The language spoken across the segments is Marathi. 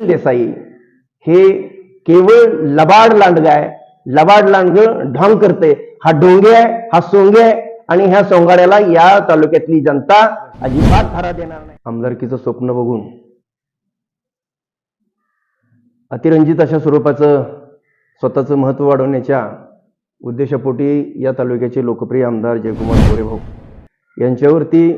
देसाई. हे केवळ लबाड लांडग आहे. लबाड लांडग ढोंग करते. हा ढोंगे आहे हा सोंगे आहे आणि ह्या सोंगाड्याला या तालुक्यातली जनता अजिबात थारा देणार नाही. आमदारकीचं स्वप्न बघून अतिरंजित अशा स्वरूपाचं स्वतःचं महत्त्व वाढवण्याच्या उद्देशापोटी या तालुक्याचे लोकप्रिय आमदार जयकुमार गोरेभाऊ यांच्यावरती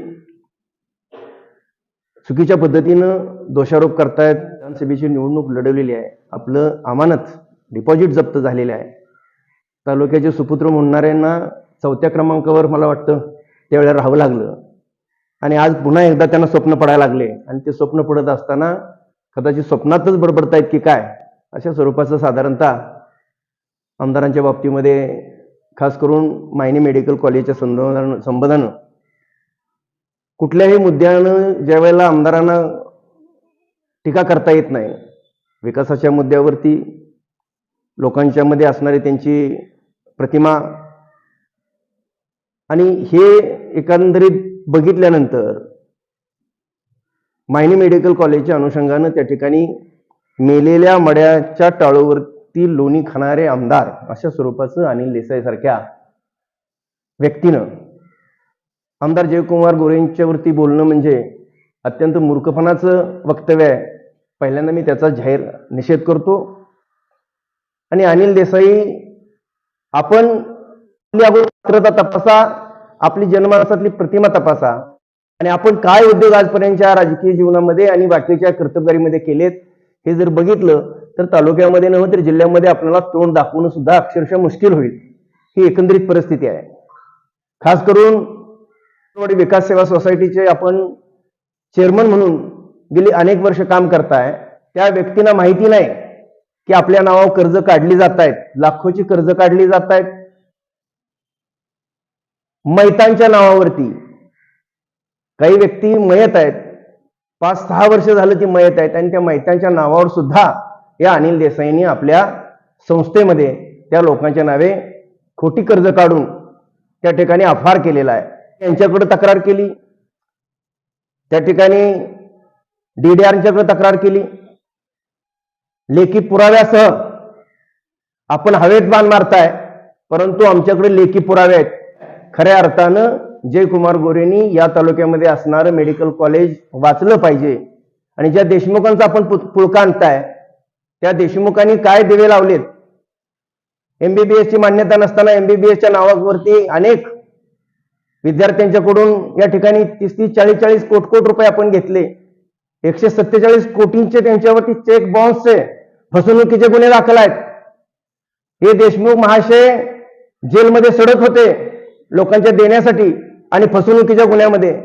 चुकीच्या पद्धतीनं दोषारोप करतायत. विधानसभेची निवडणूक लढवलेली आहे. आपलं अमानत डिपॉझिट जप्त झालेलं आहे. तालुक्याचे सुपुत्र म्हणणाऱ्यांना चौथ्या क्रमांकावर मला वाटतं त्यावेळेला राहावं लागलं. आणि आज पुन्हा एकदा त्यांना स्वप्न पडायला लागले. आणि ते स्वप्न पडत असताना कदाचित स्वप्नातच बडबडतायत की काय अशा स्वरूपाचं साधारणतः आमदारांच्या बाबतीमध्ये खास करून मायनी मेडिकल कॉलेजच्या संदर्भानं संबंधानं. कुठल्याही मुद्द्यानं ज्या वेळेला आमदारांना टीका करता येत नाही. विकासाच्या मुद्द्यावरती लोकांच्या मध्ये असणारी त्यांची प्रतिमा आणि हे एकंदरीत बघितल्यानंतर मायनी मेडिकल कॉलेजच्या अनुषंगानं त्या ठिकाणी मेलेल्या मड्याच्या टाळूवरती लोणी खाणारे आमदार अशा स्वरूपाचं अनिल देसाई सारख्या व्यक्तीनं आमदार जयकुमार गोरेंच्यावरती बोलणं म्हणजे अत्यंत मूर्खपणाचं वक्तव्य आहे. पहिल्यांदा मी त्याचा जाहीर निषेध करतो. आणि अनिल देसाई आपण आपली पात्रता तपासा आपली जनमानसातली प्रतिमा तपासा. आणि आपण काय उद्योग आजपर्यंतच्या राजकीय जीवनामध्ये आणि बाकीच्या कर्तबगारीमध्ये केलेत हे जर बघितलं तर तालुक्यामध्ये नव्हे तर जिल्ह्यामध्ये आपल्याला तोंड दाखवणं सुद्धा अक्षरशः मुश्किल होईल. ही एकंदरीत परिस्थिती आहे. खास करून विकास सेवा सोसायटीचे आपण चेअरमन म्हणून गेली अनेक वर्ष काम करताय त्या व्यक्तींना माहिती नाही की आपल्या नावावर कर्ज काढली जात आहेत लाखोची कर्ज काढली जात आहेत मैतांच्या नावावरती काही व्यक्ती मयत आहेत पाच सहा वर्ष झालं ती मयत आहेत आणि त्या मैतांच्या नावावर सुद्धा या अनिल देसाईंनी आपल्या संस्थेमध्ये त्या लोकांच्या नावे खोटी कर्ज काढून त्या ठिकाणी अफार केलेला आहे. त्यांच्याकडे तक्रार केली. त्या ठिकाणी डीडीआरच्याकडे तक्रार केली. लेखी पुराव्यासह आपण हवेत बाण मारताय परंतु आमच्याकडे लेखी पुरावे आहेत. खऱ्या अर्थानं जयकुमार गोरेंनी या तालुक्यामध्ये असणारं मेडिकल कॉलेज वाचलं पाहिजे. आणि ज्या देशमुखांचा आपण पुळका आणताय त्या देशमुखांनी काय दिवे लावलेत? एमबीबीएसची मान्यता नसताना एमबीबीएसच्या नावावरती अनेक विद्यार्थ्यांच्याकडून या ठिकाणी तीस तीस चाळीस चाळीस कोट कोट रुपये आपण घेतले. एकशे सत्तेचाळीस कोटींचे त्यांच्यावरती चेक बॉन्सचे फसवणुकीचे गुन्हे दाखल आहेत. हे देशमुख महाशय जेलमध्ये सडत होते लोकांच्या देण्यासाठी आणि फसवणुकीच्या गुन्ह्यामध्ये.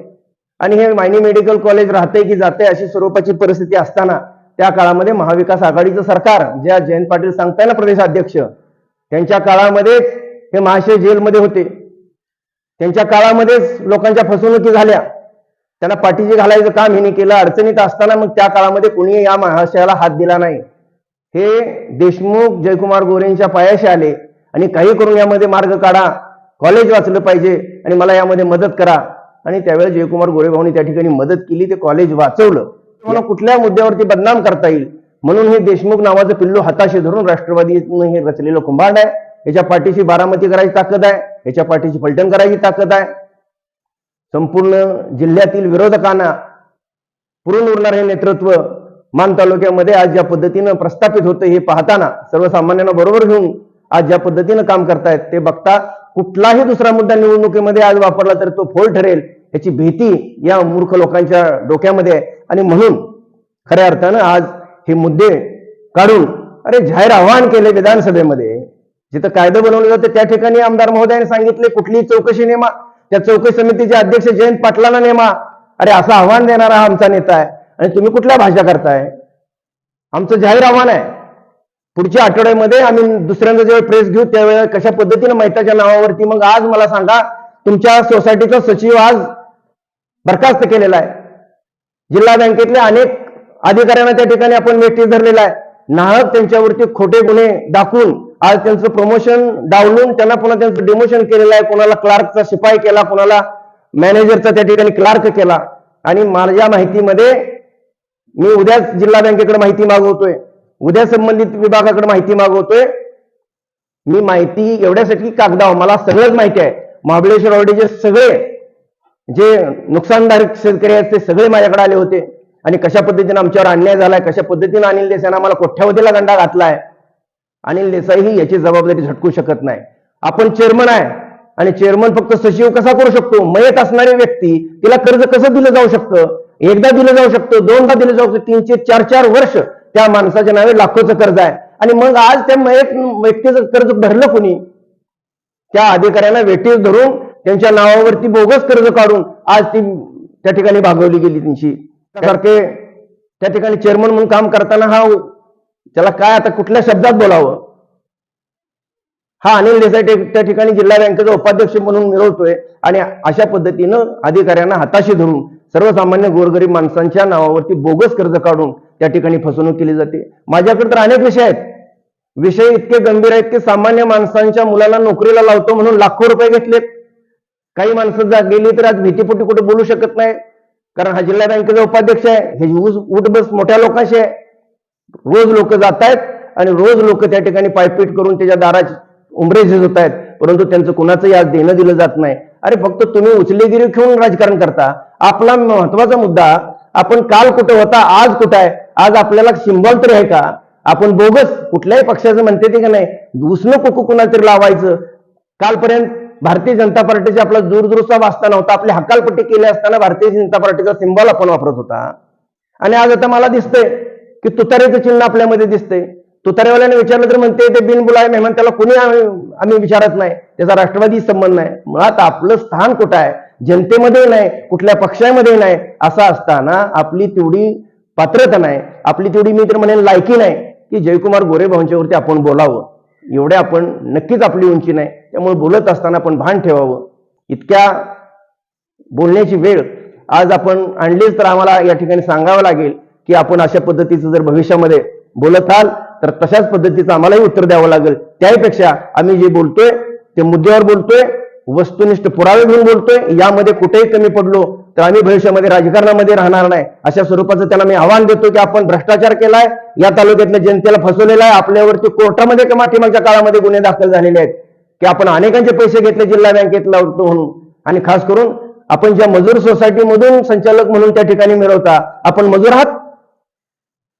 आणि हे मायनी मेडिकल कॉलेज राहते की जाते अशी स्वरूपाची परिस्थिती असताना त्या काळामध्ये महाविकास आघाडीचं सरकार ज्या जयंत पाटील सांगताय ना प्रदेशाध्यक्ष त्यांच्या काळामध्येच हे महाशय जेलमध्ये होते. त्यांच्या काळामध्येच लोकांच्या फसवणुकी झाल्या. त्यांना पाठीशी घालायचं काम हिने केलं. अडचणीत असताना मग त्या काळामध्ये कोणी या महाशयाला हात दिला नाही. हे देशमुख जयकुमार गोरेंच्या पायाशी आले. आणि काही करून यामध्ये मार्ग काढा. कॉलेज वाचलं पाहिजे आणि मला यामध्ये मदत करा. आणि त्यावेळेस जयकुमार गोरेभाऊनी त्या ठिकाणी मदत केली ते कॉलेज वाचवलं. मला कुठल्या मुद्द्यावरती बदनाम करता येईल? म्हणून हे देशमुख नावाचं पिल्लू हाताशी धरून राष्ट्रवादीनं हे रचलेलं कुंभांड आहे. याच्या पाठीशी बारामती करायची ताकद आहे याच्या पाठीशी पलटण करायची ताकद आहे. संपूर्ण जिल्ह्यातील विरोधकांना पुरून उरणार हे नेतृत्व मान तालुक्यामध्ये आज ज्या पद्धतीनं प्रस्थापित होतं हे पाहताना सर्वसामान्यांना बरोबर घेऊन आज ज्या पद्धतीनं काम करतायत ते बघता कुठलाही दुसरा मुद्दा निवडणुकीमध्ये आज वापरला तर तो फोल ठरेल याची भीती या मूर्ख लोकांच्या डोक्यामध्ये आहे. आणि म्हणून खऱ्या अर्थानं आज हे मुद्दे काढून अरे जाहीर आवाहन केले विधानसभेमध्ये जिथं कायदे बनवले जाते त्या ठिकाणी आमदार महोदयाने सांगितले कुठलीही चौकशी नेमा. त्या चौकशी समितीचे अध्यक्ष जयंत पाटलांना नेमा. अरे असं आव्हान देणारा हा आमचा नेता आहे. आणि तुम्ही कुठल्या भाषा करताय? आमचं जाहीर आव्हान आहे. पुढच्या आठवड्यामध्ये आम्ही दुसऱ्यांदा जेव्हा प्रेस घेऊ त्यावेळेला कशा पद्धतीनं मैताच्या नावावरती मग आज मला सांगा तुमच्या सोसायटीचा सचिव आज बरखास्त केलेला आहे. जिल्हा बँकेतल्या अनेक अधिकाऱ्यांना त्या ठिकाणी आपण वेठीस धरलेला आहे. नाहक त्यांच्यावरती खोटे गुन्हे दाखवून आज त्यांचं प्रमोशन डावलून त्यांना पुन्हा त्यांचं डिमोशन केलेलं आहे. कोणाला क्लार्कचा शिपाई केला कोणाला मॅनेजरचा त्या ठिकाणी क्लार्क केला. आणि माझ्या माहितीमध्ये मी उद्याच जिल्हा बँकेकडे माहिती मागवतोय. उद्या संबंधित विभागाकडे माहिती मागवतोय. मी माहिती एवढ्यासाठी कागदाव मला सगळंच माहिती आहे. महाबळेश्वर ऑर्डीचे सगळे जे नुकसानदायक शेतकरी आहेत ते सगळे माझ्याकडे आले होते. आणि कशा पद्धतीने आमच्यावर अन्याय झालाय कशा पद्धतीने अनिल देसाईनं आम्हाला कोठ्यावधीला गंडा घातलाय अनिल देसाईही याची जबाबदारी झटकू शकत नाही. आपण चेअरमन आहे आणि चेअरमन फक्त सचिव कसा करू शकतो? मयत असणारी व्यक्ती तिला कर्ज कसं दिलं जाऊ शकतं? एकदा दिलं जाऊ शकतं दोनदा दिलं जाऊ शकतं तीनशे चार चार वर्ष त्या माणसाच्या नावे लाखोचं कर्ज आहे. आणि मग आज त्या मयत व्यक्तीचं कर्ज भरलं कोणी? त्या अधिकाऱ्यांना वेटीस धरून त्यांच्या नावावरती बोगस कर्ज काढून आज ती त्या ठिकाणी भागवली गेली त्यांची. सारखे त्या ठिकाणी चेअरमन म्हणून काम करताना हा त्याला काय आता कुठल्या शब्दात बोलावं? हा अनिल देसाई त्या ठिकाणी जिल्हा बँकेचा उपाध्यक्ष म्हणून मिळवतोय आणि अशा पद्धतीनं अधिकाऱ्यांना हाताशी धरून सर्वसामान्य गोरगरीब माणसांच्या नावावरती बोगस कर्ज काढून त्या ठिकाणी फसवणूक केली जाते. माझ्याकडे तर अनेक विषय आहेत. विषय इतके गंभीर आहेत की सामान्य माणसांच्या मुलाला नोकरीला लावतो म्हणून लाखो रुपये घेतलेत. काही माणसं जा गेली तर आज भीतीपोटी कुठे बोलू शकत नाही कारण हा जिल्हा बँकेचा उपाध्यक्ष आहे. हे ऊस उठ बस मोठ्या लोकांशी आहे. रोज लोक जात आहेत आणि रोज लोक त्या ठिकाणी पायपीट करून त्याच्या दाराची उमरे होत आहेत परंतु त्यांचं कुणाचंही आज देणं दिलं जात नाही. अरे फक्त तुम्ही उचलेगिरी घेऊन राजकारण करता. आपला महत्त्वाचा मुद्दा आपण काल कुठे होता आज कुठं आहे आज आपल्याला सिंबॉल तरी आहे का? आपण बोगस कुठल्याही पक्षाचं म्हणते ते का नाही? दुसरं कुकू कुणाला तरी लावायचं? कालपर्यंत भारतीय जनता पार्टीचा आपला दूरदृष्टा वाचताना होता आपली हकालपट्टी केली असताना भारतीय जनता पार्टीचा सिंबॉल आपण वापरत होता. आणि आज आता मला दिसतंय की तुतारीचं चिन्ह आपल्यामध्ये दिसतंय. तुतारेवाल्याने विचारलं तर म्हणते ते बिनबुलाय. मेहमान त्याला कुणी आम्ही आम्ही विचारत नाही. त्याचा राष्ट्रवादी संबंध नाही. मुळात आपलं स्थान कुठं आहे? जनतेमध्ये नाही कुठल्या पक्षामध्ये नाही. असं असताना आपली तेवढी पात्रता नाही. आपली तेवढी मी तर म्हणेन लायकी नाही. की जयकुमार गोरे भाऊंच्यावरती आपण बोलावं. एवढे आपण नक्कीच आपली उंची नाही. त्यामुळे बोलत असताना आपण भान ठेवावं. इतक्या बोलण्याची वेळ आज आपण आणलीच तर आम्हाला या ठिकाणी सांगावं लागेल. की आपण अशा पद्धतीचं जर भविष्यामध्ये बोलत आहाल तर तशाच पद्धतीचं आम्हालाही उत्तर द्यावं लागेल. त्याहीपेक्षा आम्ही जे बोलतोय ते मुद्द्यावर बोलतोय वस्तुनिष्ठ पुरावे घेऊन बोलतोय यामध्ये कुठेही कमी पडलो तर आम्ही भविष्यामध्ये राजकारणामध्ये राहणार नाही. अशा स्वरूपाचं त्याला मी आव्हान देतो की आपण भ्रष्टाचार केलाय या तालुक्यातल्या जनतेला फसवलेला आहे आपल्यावरती कोर्टामध्ये किंवा पाठीमागच्या काळामध्ये गुन्हे दाखल झालेले आहेत की आपण अनेकांचे पैसे घेतले जिल्हा बँकेतला लावतो म्हणून आणि खास करून आपण ज्या मजूर सोसायटीमधून संचालक म्हणून त्या ठिकाणी मिळवता आपण मजूर आहात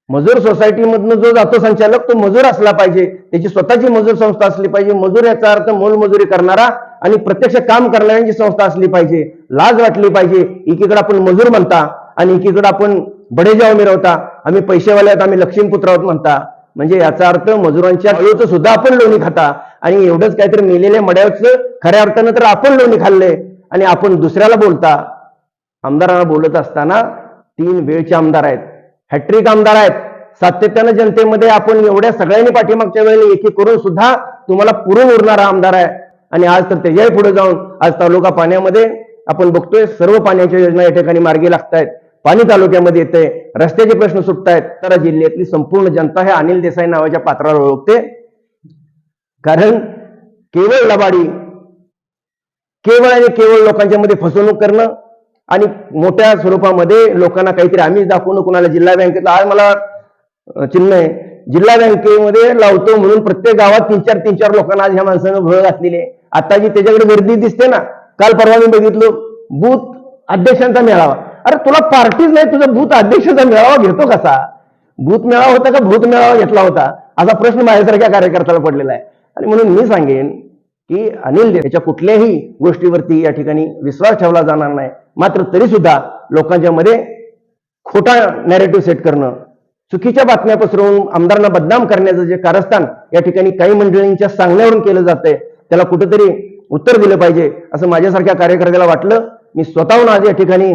मजूर सोसायटीमधनं जो जातो संचालक तो मजूर असला पाहिजे. त्याची स्वतःची मजूर संस्था असली पाहिजे. मजूर याचा अर्थ मोलमजुरी करणारा आणि प्रत्यक्ष काम करणाऱ्यांची संस्था असली पाहिजे. लाज वाटली पाहिजे. एकीकडे आपण मजूर म्हणता आणि एकीकडे आपण बडेजाव मिरवता. आम्ही पैसेवाले आहोत आम्ही लक्ष्मीपुत्र आहोत म्हणता. म्हणजे याचा अर्थ मजुरांच्या आळूचं सुद्धा आपण लोणी खाता. आणि एवढंच काहीतरी मेलेल्या मड्याचं खऱ्या अर्थानं तर आपण लोणी खाल्ले. आणि आपण दुसऱ्याला बोलता. आमदारांना बोलत असताना तीन वेळचे आमदार आहेत. हॅट्रिक आमदार आहेत. सातत्यानं जनतेमध्ये आपण एवढ्या सगळ्यांनी पाठीमागच्या वेळेला एकी करून सुद्धा तुम्हाला पुरून उरणारा आमदार आहे. आणि आज तर त्याच्याही पुढे जाऊन. आज तालुका पाण्यामध्ये आपण बघतोय सर्व पाण्याच्या योजना या ठिकाणी मार्गी लागतायत. पाणी तालुक्यामध्ये येते रस्त्याचे प्रश्न सुटतायत. तर जिल्ह्यातली संपूर्ण जनता हे अनिल देसाई नावाच्या पात्रावर ओळखते. कारण केवळ लबाडी केवळ आणि केवळ लोकांच्या मध्ये फसवणूक करणं आणि मोठ्या स्वरूपामध्ये लोकांना काहीतरी आम्हीच दाखवणं कुणाला जिल्हा बँकेतला आज मला चिन्ह आहे. जिल्हा बँकेमध्ये लावतो म्हणून प्रत्येक गावात तीन चार तीन चार लोकांना आज ह्या माणसानं भळ घातलेली आहे. आता जी त्याच्याकडे गर्दी दिसते ना. काल परवा मी बघितलो बूथ अध्यक्षांचा मेळावा. अरे तुला पार्टीच नाही तुझा बूथ अध्यक्षाचा मेळावा घेतो कसा? भूत मेळावा होता का? भूत मेळावा घेतला होता. असा प्रश्न माझ्यासारख्या कार्यकर्त्याला पडलेला आहे. आणि म्हणून मी सांगेन की अनिल दे- याच्या कुठल्याही गोष्टीवरती या ठिकाणी विश्वास ठेवला जाणार नाही. मात्र तरी सुद्धा लोकांच्या मध्ये खोटा नॅरेटिव्ह सेट करणं चुकीच्या बातम्या पसरवून आमदारांना बदनाम करण्याचं जे कारस्थान या ठिकाणी काही मंडळींच्या सांगण्यावरून केलं जातंय त्याला कुठेतरी उत्तर दिलं पाहिजे असं माझ्यासारख्या कार्यकर्त्याला वाटलं. मी स्वतःहून आज या ठिकाणी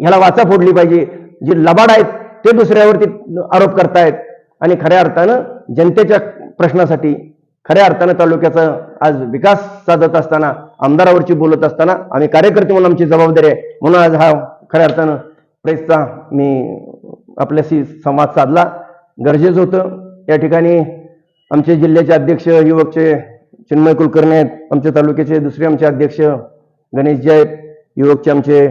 ह्याला वाचा फोडली पाहिजे. जे लबाड आहेत ते दुसऱ्यावरती आरोप करतायत. आणि खऱ्या अर्थानं जनतेच्या प्रश्नासाठी खऱ्या अर्थानं तालुक्याचा आज विकास साधत असताना आमदारावरची बोलत असताना आम्ही कार्यकर्ते म्हणून आमची जबाबदारी आहे. म्हणून आज हा खऱ्या अर्थानं प्रेसचा मी आपल्याशी संवाद साधला. गरजेचं होतं. या ठिकाणी आमचे जिल्ह्याचे अध्यक्ष युवकचे चिन्मय कुलकर्णी आहेत. आमच्या तालुक्याचे दुसरे आमचे अध्यक्ष गणेशजी आहेत. युवकचे आमचे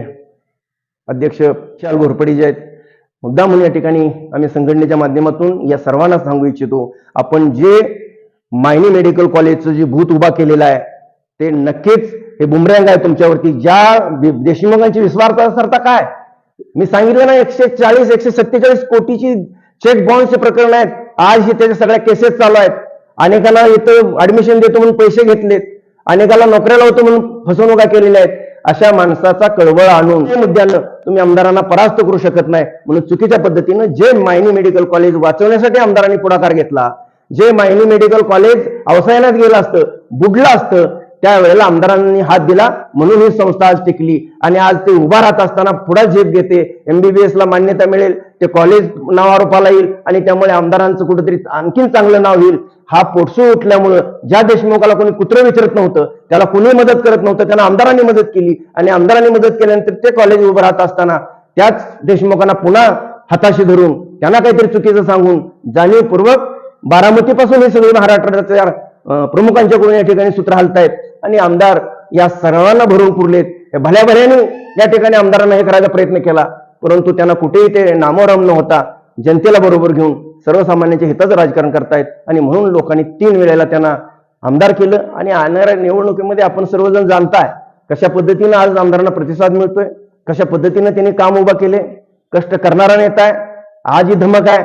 अध्यक्ष शाल घोरपडी जे आहेत. मुद्दा म्हणून या ठिकाणी आम्ही संघटनेच्या माध्यमातून या सर्वांना सांगू इच्छितो आपण जे मायनी मेडिकल कॉलेजचं जे भूत उभा केलेलं आहे ते नक्कीच हे बुमरँग आहे तुमच्यावरती. ज्या देशमुखांची विश्वासार्हता काय? मी सांगितलं ना एकशे चाळीस एकशे सत्तेचाळीस कोटीची चेक बाउन्सचे प्रकरण आहेत. आज हे त्याच्या सगळ्या केसेस चालू आहेत. अनेकांना इथं ऍडमिशन देतो म्हणून पैसे घेतलेत. अनेकाला नोकऱ्या लावतो म्हणून फसवणुका केलेल्या आहेत. अशा माणसाचा कळवळ आणून मुद्द्यानं तुम्ही आमदारांना परास्त करू शकत नाही. म्हणून चुकीच्या पद्धतीनं जे मायनी मेडिकल कॉलेज वाचवण्यासाठी आमदारांनी पुढाकार घेतला जे मायनी मेडिकल कॉलेज अवसायनात गेलं असतं बुडलं असतं त्यावेळेला आमदारांनी हात दिला. म्हणून ही संस्था आज टिकली. आणि आज ते उभा राहत असताना पुढे झेप घेते. एमबीबीएस ला मान्यता मिळेल. ते कॉलेज नावारोपाला येईल. आणि त्यामुळे आमदारांचं कुठेतरी आणखीन चांगलं नाव येईल. हा पोटसू उठल्यामुळं ज्या देशमुखाला कोणी कुत्रं विचारत नव्हतं त्याला कोणी मदत करत नव्हतं त्यांना आमदारांनी मदत केली. आणि आमदारांनी मदत केल्यानंतर ते कॉलेज उभं राहत असताना त्याच देशमुखांना पुन्हा हाताशी धरून त्यांना काहीतरी चुकीचं सांगून जाणीवपूर्वक बारामतीपासून हे सगळे महाराष्ट्राच्या प्रमुखांच्याकडून या ठिकाणी सूत्र हलतायत आणि आमदार या सर्वांना भरून पुरलेत. हे भल्या भल्याने या ठिकाणी आमदारांना हे करायचा प्रयत्न केला परंतु त्यांना कुठेही ते नामोराम न होता जनतेला बरोबर घेऊन सर्वसामान्यांच्या हिताचं राजकारण करतायत आणि म्हणून लोकांनी तीन वेळेला त्यांना आमदार केलं आणि येणाऱ्या निवडणुकीमध्ये आपण सर्वजण जाणताय कशा पद्धतीनं आज आमदारांना प्रतिसाद मिळतोय कशा पद्धतीनं त्यांनी काम उभा केले कष्ट करणारा नेता आहे आज ही धमक आहे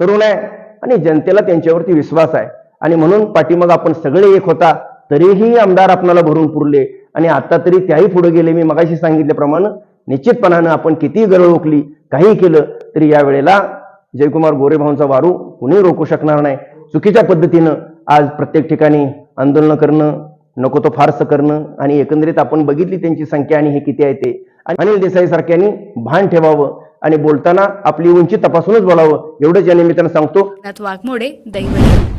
तरुण आहे आणि जनतेला त्यांच्यावरती विश्वास आहे. आणि म्हणून पाठीमाग आपण सगळे एक होता तरीही आमदार आपणाला भरून पुरले. आणि आता तरी त्याही पुढे गेले. मी मगाशी सांगितल्याप्रमाणे निश्चितपणानं आपण कितीही गरळ ओकली काही केलं तरी या वेळेला जयकुमार गोरेभाऊंचा वारू कुणी रोखू शकणार नाही. चुकीच्या पद्धतीनं आज प्रत्येक ठिकाणी आंदोलनं करणं नको तो फारसं करणं आणि एकंदरीत आपण बघितली त्यांची संख्या आणि हे किती आहे ते. आणि अनिल देसाई सारख्यांनी भान ठेवावं. आणि बोलताना आपली उंची तपासूनच बोलावं. एवढंच या निमित्तानं सांगतो. वाघमोडे दैवत